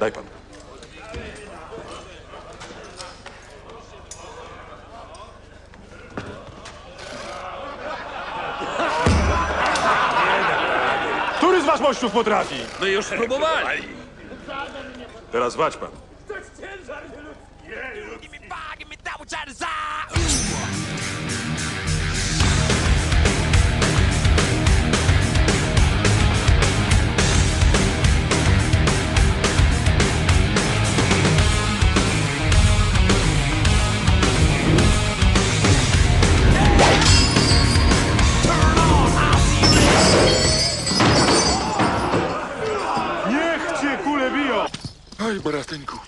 Daj pan. Który z was mościów potrafi? My już próbowali. Teraz wać pan. ai brateńku.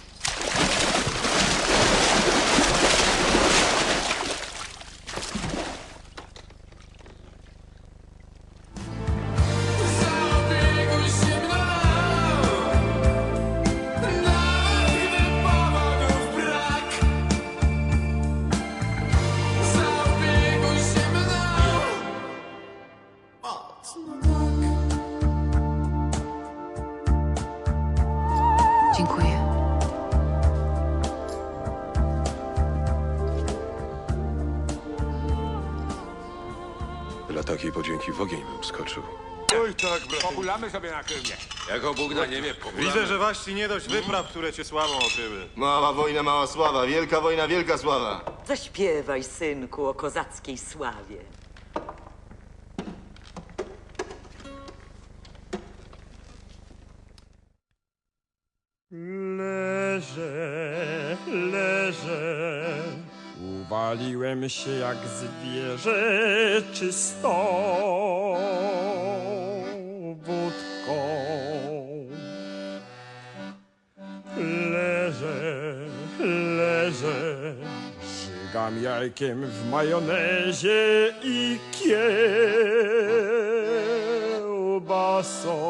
Mocno. Dziękuję. Dla takiej podzięki w ogień bym skoczył. Oj, tak, brat. Pogulamy sobie na Krymie. Jako Bóg na niebie pogulamy. Widzę, że ci nie dość wypraw, które cię sławą okryły. Mała wojna, mała sława. Wielka wojna, wielka sława. Zaśpiewaj, synku, o kozackiej sławie. Uwaliłem się jak zwierzę czystą wódką. Leżę, leżę, żygam jajkiem w majonezie i kiełbasą.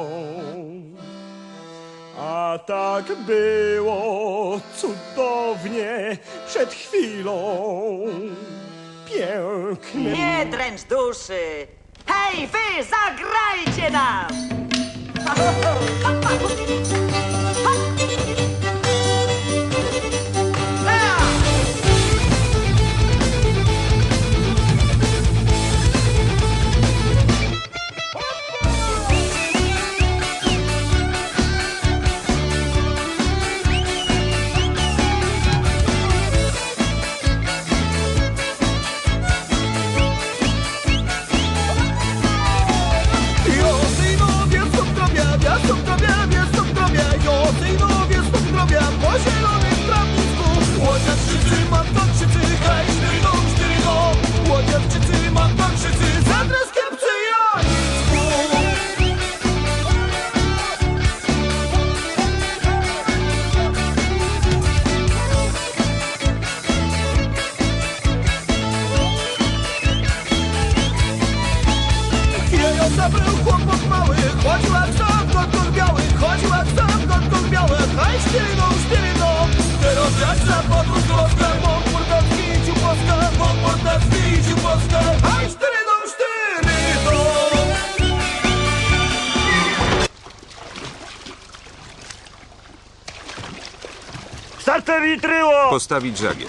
A tak było cudownie przed chwilą. Piękny. Nie dręcz duszy! Hej, wy, zagrajcie nam! Jejo zabrał chłopak mały, chodził jak sam doktor biały, chodził jak sam doktor biały, hej sztyryną, sztyryną, teraz jak za podróż Polska, mą mordę zwiedził Polskę, mą mordę zwiedził Polskę, hej sztyryną, sztyryną. Starter i tryło! Postawić żagiel.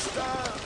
Stop!